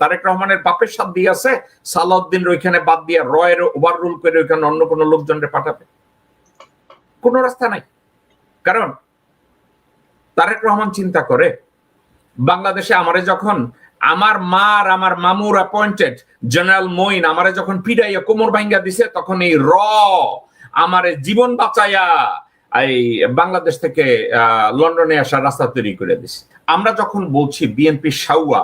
তারেক রহমানের বাপের সাথ দিয়ে আছে, সালাউদ্দিন ওইখানে বাদ দিয়ে রয়ের ওভার রুল করে ওইখানে অন্য কোনো লোকজনকে পাঠাবে। কোনো রাস্তা নাই। কারণ তারেক রহমান চিন্তা করে, বাংলাদেশে আমারে যখন আমার মা আর আমার মামুর অ্যাপয়েন্টেড জেনারেল মইন আমারে যখন পিড়াইয়া কোমর ভাঙ্গা দিছে, তখন এই র আমারে জীবন বাঁচাইয়া এই বাংলাদেশ থেকে লন্ডনে আসার রাস্তা তৈরি করে দিছে। আমরা যখন বলছি বিএনপি সাউয়া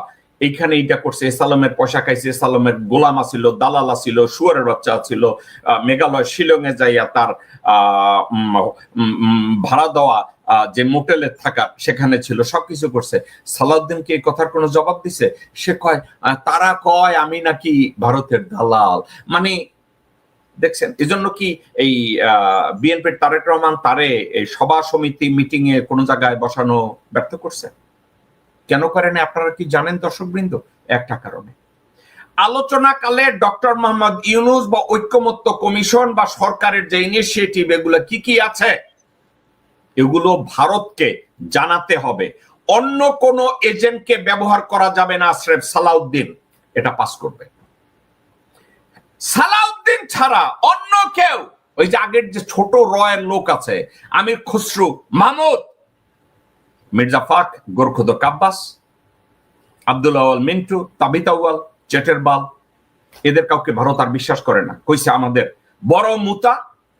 এইখানে এইটা করছে এসালমের পয়সা খাইছে এসালমের গোলাম আছিল দালাল আছিল শুয়ারের বাচ্চা ছিল আহ, মেঘালয় শিলংয়ে যাইয়া তার ভাড়া দেওয়া যে মোটেলে থাকা সেখানে ছিল সবকিছু করছে। সালাউদ্দিনকে এই কথার কোনো জবাব দিছে? সে কয় তারা কয় আমি নাকি ভারতের দালাল। মানে দেখছেন এজন্য কি এই বিএনপির তারেক রহমান তারে এই সভা সমিতি মিটিং এ কোনো জায়গায় বসানো ব্যর্থ করছে? কেন করেন? আপনারা কি জানেন দর্শকবৃন্দ? একটা কারণে। আলোচনাকালে ডক্টর মোহাম্মদ ইউনুস বা ঐক্যমত্য কমিশন বা সরকারের যে ইনিশিয়েটিভ এগুলো কি কি আছে? এগুলো ভারতকে জানাতে হবে। অন্য কোন এজেন্টকে ব্যবহার করা যাবে না আশরেফ সালাউদ্দিন। এটা পাস করবে। সালাউদ্দিন ছাড়া অন্য কেউ, ওই যে আগের যে ছোট রয়ের লোক আছে, আমির খসরু মাহমুদ মির্জা ফাক, গোরখুদ কাব্বাস, আব্দুল আওয়াল মিন্টু তাবিতাওয়াল চেটেরবাল এদের কাউকে ভারত আর বিশ্বাস করে না। কইছে আমাদের বড় মুতা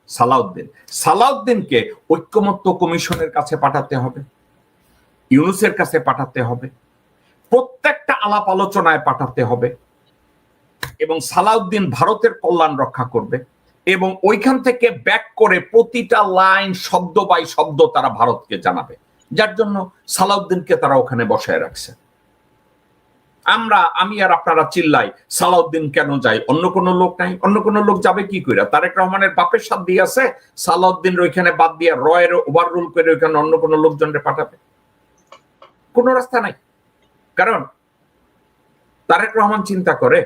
সালাউদ্দিন। সালাউদ্দিনকে ঐক্যমত্য কমিশনের কাছে পাঠাতে হবে, ইউনুসের কাছে পাঠাতে হবে, প্রত্যেকটা আলাপ আলোচনায় পাঠাতে হবে এবং সালাউদ্দিন ভারতের কল্যাণ রক্ষা করবে এবং ওইখান থেকে ব্যাক করে প্রতিটা লাইন শব্দ বাই শব্দ তারা ভারতকে জানাবে। যার জন্য সালাউদ্দিনকে তারা ওখানে বসায় রাখছে। আমরা, আমি আর আপনারা চিল্লাই, সালাউদ্দিন কেন যাই অন্য কোন লোক নাই, অন্য কোন লোক যাবে কি কইরা? তারেক রহমানের বাপের সাথ দিয়ে আছে, সালাউদ্দিন ওইখানে বাদ দিয়ে রয়ের ওভার রুল করে ওইখানে অন্য কোন লোকজনকে পাঠাবে। কোন রাস্তা নাই। কারণ, তারেক রহমান চিন্তা করে,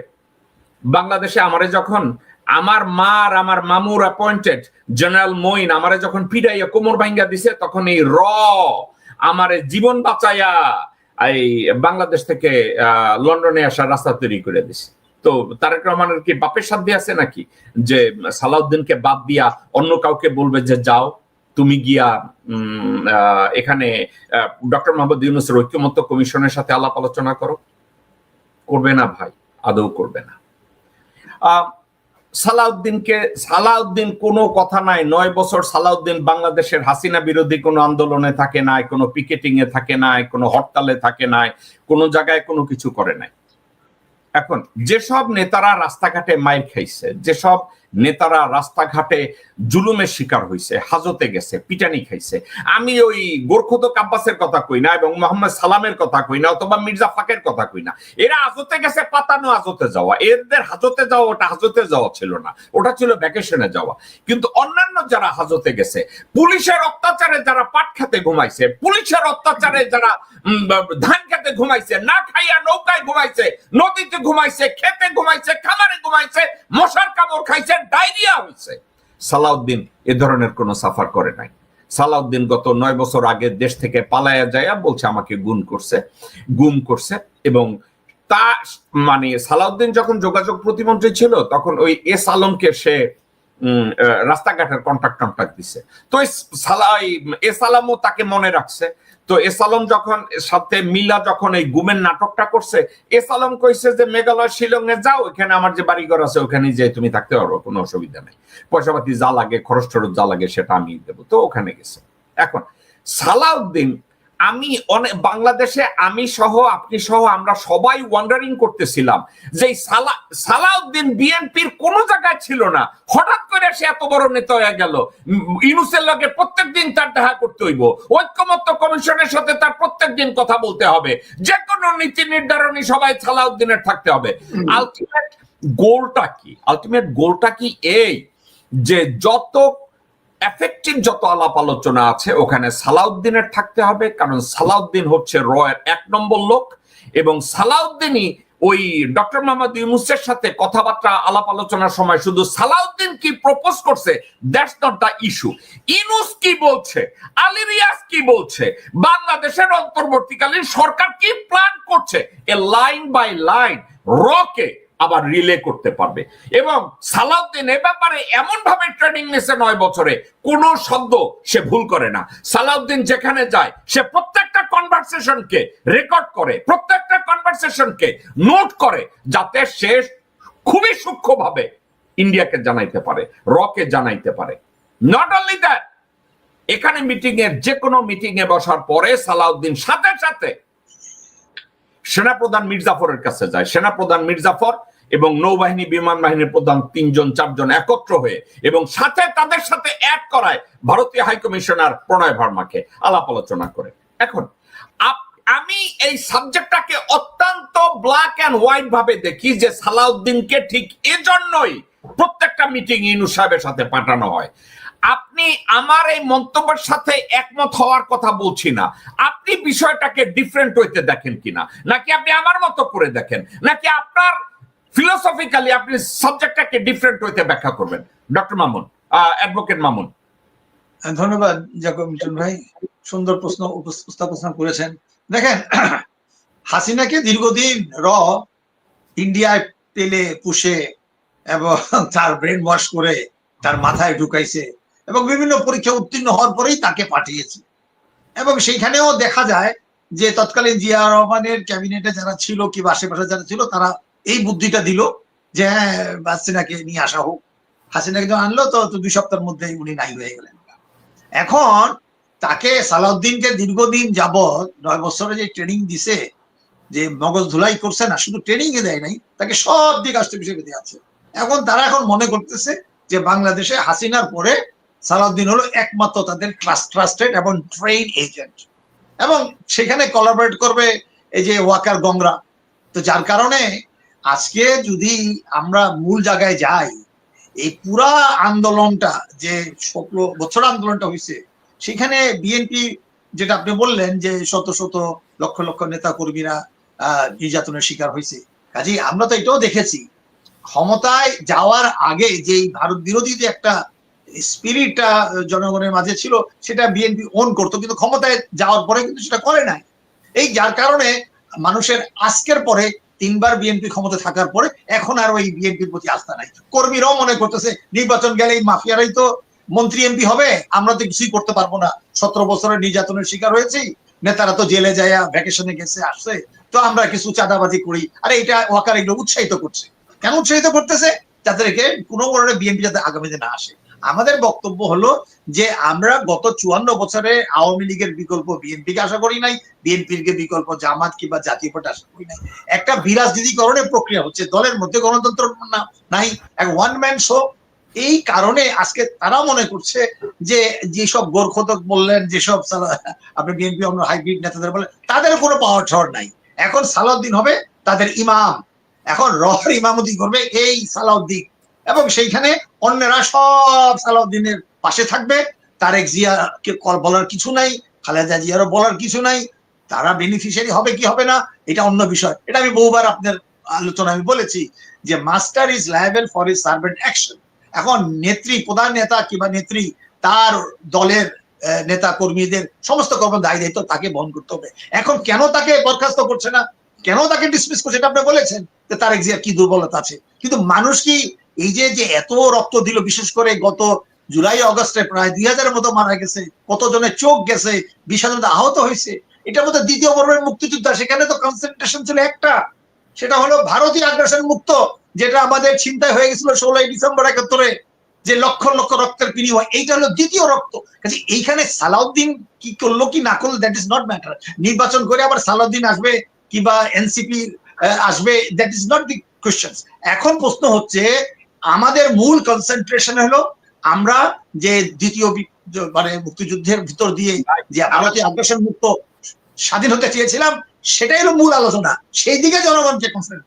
বাংলাদেশে আমারে যখন আমার মা আর আমার মামুর অ্যাপয়েন্টেড জেনারেল মইন আমারে যখন পিড়াইয়া কোমর ভাঙ্গা দিছে, তখন এই র আমারে জীবন বাঁচাইয়া এই বাংলাদেশ থেকে লন্ডনে আসার রাস্তা তৈরি করে দিছে। তো তারেক রহমানের কি বাপের সাথে আছে নাকি? যে সালাউদ্দিনকে বাদ দিয়া অন্য কাউকে বলবে যে যাও তুমি গিয়া এখানে ডক্টর মোহাম্মদ ইউনুসের ঐক্যমত্য কমিশনের সাথে আলাপ আলোচনা করো। করবে না ভাই আদৌ করবে না। আহ, সালাউদ্দিনকে, সালাউদ্দিন কোনো কথা নাই। নয় বছর সালাউদ্দিন বাংলাদেশের হাসিনা বিরোধী কোনো আন্দোলনে থাকে নাই, কোনো পিকেটিং এ থাকে নাই, কোনো হরতালে থাকে নাই, কোনো জায়গায় কোনো কিছু করে নাই। এখন, যেসব নেতারা রাস্তাঘাটে মাইর খাইছে, যেসব নেতারা রাস্তাঘাটে জুলুমের শিকার হয়েছে হাজতে গেছে, পিটানি খাইছে। আমি ওই গোরখত কাব্বাসের কথা কই না এবং মোহাম্মদ সালামের কথা কই না অথবা মির্জা ফাকের কথা কই না। এরা হাজতে গেছে, পাতানো হাজতে যাওয়া। এদের হাজতে যাওয়া ওটা হাজতে যাওয়া ছিল না, ওটা ছিল ভ্যাকেশনে যাওয়া। কিন্তু অন্যান্য যারা হাজতে গেছে, পুলিশের অত্যাচারে যারা পাট খেতে ঘুমাইছে, পুলিশের অত্যাচারে যারা ধান খেতে ঘুমাইছে, না খাইয়া নৌকায় ঘুমাইছে, নদীতে ঘুমাইছে, খেতে ঘুমাইছে, খামারে ঘুমাইছে, মশার কামড় খাইছে ডায়রিয়া হয়েছে। সালাউদ্দিন এ ধরনের কোনো সাফার করে নাই। সালাউদ্দিন গত নয় বছর আগে দেশ থেকে পালায়া যায় বলছে, আমাকে গুম করছে। গুম করছে এবং তা মানে সালাউদ্দিন যখন যোগাযোগ প্রতিমন্ত্রী ছিল, তখন ওই এস আলমকে সে রাস্তাঘাটের কন্ট্রাক্ট কন্ট্রাক্ট দিছে। তো এই সালা, এই এস আলমও তাকে মনে রাখছে। তো এস আলম যখন সাথে মিলা যখন এই গুমের নাটকটা করছে এস আলম কইছে যে, মেঘালয় শিলংয়ে যাও, এখানে আমার যে বাড়িঘর আছে ওখানে যে তুমি থাকতে পারো, কোনো অসুবিধা নেই। পয়সাপাতি যা লাগে খরচ টরচ যা লাগে, সেটা আমি দেবো। তো ওখানে গেছে। এখন সালাউদ্দিন আমি অনেক বাংলাদেশে আমি সহ আপনি সহ আমরা সবাই ওয়ান্ডারিং করতেছিলাম যে সালা সালাউদ্দিন বিএনপির কোন জায়গায় ছিল না। হঠাৎ করে সে এত বড় নেতা হয়ে গেল। ইউনুসের লগে প্রত্যেক দিন তার দেখা করতে হইব। ঐক্যমত্য কমিশনের সাথে তার প্রত্যেক দিন কথা বলতে হবে। যে কোনো নীতি নির্ধারণী সবাই সালাউদ্দিনের থাকতে হবে। আলটিমেট গোলটা কি? আলটিমেট গোলটা কি এই? যে যত এফেক্টিভ যত আলাপ আলোচনা আছে, ওখানে সালাউদ্দিনের থাকতে হবে, কারণ সালাউদ্দিন হচ্ছে রয়ের এক নম্বর লোক এবং সালাউদ্দিনই ওই ডক্টর মোহাম্মদ ইউনুসের সাথে কথাবার্তা, আলাপ আলোচনার সময় শুধু সালাউদ্দিন কি প্রপোজ করছে? That's not the issue Yunus কি বলছে? আলিরিয়াস কি বলছে? বাংলাদেশের অন্তর্বর্তীকালীন সরকার কি প্ল্যান করছে? এ লাইন বাই লাইন রকে আবার রিলে করতে পারবে। এবং সালাউদ্দিন এ ব্যাপারে এমন ভাবে ট্রেনিং নিয়েছে নয় বছরে, কোন শব্দ সে ভুল করে না। সালাউদ্দিন যেখানে যায়, সে প্রত্যেকটা কনভারসেশনকে রেকর্ড করে, প্রত্যেকটা কনভারসেশনকে নোট করে, যাতে সে খুবই সূক্ষ্মভাবে ইন্ডিয়াকে জানাইতে পারে রকে জানাইতে পারে। নট অনলি দ্যাট এখানে মিটিং এর যে কোনো মিটিং এ বসার পরে সালাউদ্দিন সাথে সাথে সেনাপ্রধান মির্জাফরের কাছে যায়। সেনাপ্রধান মির্জাফর এবং নৌবাহিনী, বিমান বাহিনীর প্রধান তিনজন, চারজন একত্র হয়ে এবং সাথে তাদের সাথে অ্যাড করায় ভারতীয় হাইকমিশনার প্রণয় ভার্মাকে। আলাপ আলোচনা করে। এখন আমি এই সাবজেক্টটাকে অত্যন্ত ব্ল্যাক অ্যান্ড হোয়াইট ভাবে দেখি যে সালাউদ্দিনকে ঠিক এজন্যই প্রত্যেকটা মিটিং ইনু সাহেবের সাথে পাঠানো হয়। আপনি আমার এই মন্তব্যের সাথে একমত হওয়ার কথা বলছি না। আপনি বিষয়টাকে ডিফারেন্ট হইতে দেখেন কিনা? নাকি আপনি আমার মতো করে দেখেন? নাকি আপনার ফিলোসফিক্যালি আপনি সাবজেক্টটাকে ডিফারেন্ট হইতে ব্যাখ্যা করবেন? Doctor Mamun advocate Mamun. ধন্যবাদ জাকব মিটন ভাই। সুন্দর প্রশ্ন উপস- উপস্থাপন করেছেন। দেখেন, হাসিনাকে দীর্ঘদিন র ইন্ডিয়ায় তেলে পুষে এবং তার ব্রেন ওয়াশ করে তার মাথায় ঢুকাইছে। এবং বিভিন্ন পরীক্ষা উত্তীর্ণ হওয়ার পরেই তাকে পাঠিয়েছে। এবং সেইখানেও দেখা যায় যে তৎকালীন জিয়া রহমানের ক্যাবিনেটে যারা ছিল কিংবা আশেপাশে যারা ছিল, তারা এই বুদ্ধিটা দিল যে হ্যাঁ হাসিনাকে নিয়ে আসা হোক। হাসিনাকে যখন আনলো, তো দুই সপ্তাহের মধ্যেই উনি নাই হয়ে গেলেন। এখন তাকে সালাউদ্দিনকে দীর্ঘদিন যাবৎ নয় বছরে যে ট্রেনিং দিছে, যে মগজ ধুলাই করছে না, শুধু ট্রেনিং এ দেয় নাই, তাকে সব দিক আসতে বিষয় দিয়ে আছে। এখন তারা এখন মনে করতেছে যে বাংলাদেশে হাসিনার পরে সালাউদ্দিন হলো একমাত্র তাদের ট্রাস্টেড এবং ট্রেন এজেন্ট এবং সেখানে কোলাবরেট করবে এই যে ওয়াকার গংরা। তো যার কারণে আজকে যদি আমরা মূল জায়গায় যাই, এই পুরা আন্দোলনটা যে সতেরো বছর আন্দোলনটা হয়েছে সেখানে বিএনপি যেটা আপনি বললেন যে শত শত লক্ষ লক্ষ নেতা কর্মীরা নির্যাতনের শিকার হয়েছে কাজে আমরা তো এটাও দেখেছি, ক্ষমতায় যাওয়ার আগে যে ভারত বিরোধী যে একটা স্পিরিটটা জনগণের মাঝে ছিল, সেটা বিএনপি ওন করতো, কিন্তু ক্ষমতায় যাওয়ার পরে কিন্তু সেটা করে নাই। এই যার কারণে মানুষের আজকের পরে তিনবার বিএনপি ক্ষমতা থাকার পরে এখন আর ওই বিএনপির প্রতি আস্থা নাই। কর্মীরাও মনে করতেছে, নির্বাচন গেলে এই মাফিয়ারাই তো মন্ত্রী এমপি হবে, আমরা তো কিছুই করতে পারব না। সতেরো বছরের নির্যাতনের শিকার হয়েছি, নেতারা তো জেলে যায় ভ্যাকেশনে গেছে, আসছে, তো আমরা কিছু চাঁদাবাজি করি। আরে এটা ওয়াকার এগুলো উৎসাহিত করছে। কেন উৎসাহিত করতেছে? যাদেরকে কোনো কারণে বিএনপি যাতে আগামীতে না আসে। আমাদের বক্তব্য হলো যে আমরা গত চুয়ান্ন বছরে আওয়ামী লীগের বিকল্প বিএনপিকে আশা করি নাই, বিএনপির কে বিকল্প জামাত কিংবা জাতীয় পার্টি আশা করি নাই। একটা বিরাজনীতিকরণের প্রক্রিয়া হচ্ছে, দলের মধ্যে গণতন্ত্র নাই, এক ওয়ান ম্যান শো এই কারণে আজকে তারা মনে করছে যে যেসব গোরখতক বললেন, যেসব আপনি বিএনপি অন্য হাইব্রিড নেতাদের বলেন তাদের কোনো পাওয়ার ঠাওয়ার নাই। এখন সালাউদ্দিন হবে তাদের ইমাম। এখন রহর ইমামতি করবে এই সালাউদ্দিন। এবং সেইখানে অন্যরা সব সালাউদ্দিনের পাশে থাকবে। তারেক জিয়াকে কল বলার কিছু নাই, খালেদা জিয়ারও বলার কিছু নাই। তারা বেনিফিশিয়ারি হবে কি হবে না, এটা অন্য বিষয়। এটা আমি বহুবার আপনার আলোচনা আমি বলেছি যে master is liable for is servant action এখন নেত্রী, প্রধান নেতা কিংবা নেত্রী, তার দলের নেতা কর্মীদের সমস্ত কর্ম দায়ী দায়িত্ব তাকে বহন করতে হবে। এখন কেন তাকে বরখাস্ত করছে না? কেন তাকে ডিসমিস করছে? এটা আপনি বলেছেন যে তারেক জিয়ার কি দুর্বলতা আছে। কিন্তু মানুষ কি এই যে যে এত রক্ত দিল, বিশেষ করে গত জুলাই, অগস্টে প্রায় দুই হাজারের মতো মারা গেছে, কতজনের চোখ গেছে, বিশ হাজার আহত হয়েছে, এটার মধ্যে দ্বিতীয় পর্বের মুক্তিযোদ্ধা, সেখানে তো কনসেন্ট্রেশন ছিল একটা। সেটা হলো ভারতীয় আগ্রাসন মুক্ত, যেটা আমাদের চিন্তায় হয়ে গেছিল ষোলোই ডিসেম্বর একাত্তরে, যে লক্ষ লক্ষ রক্তের বিনিময় এইটা হলো দ্বিতীয় রক্ত। কাজে এইখানে সালাউদ্দিন কি করল কি না করল দ্যাট ইজ নট ম্যাটার নির্বাচন করে আবার সালাউদ্দিন আসবে, কিংবা এনসিপি আসবে that is not the question এখন প্রশ্ন হচ্ছে আমাদের মূল কনসেন্ট্রেশন হলো আমরা যে দ্বিতীয় মানে মুক্তিযুদ্ধের ভিতর দিয়ে যে ভারতীয় আগ্রাসন মুক্ত স্বাধীন হতে চেয়েছিলাম, সেটাই হলো মূল আলোচনা। সেই দিকে জনগণকে কনসেন্ট্রেট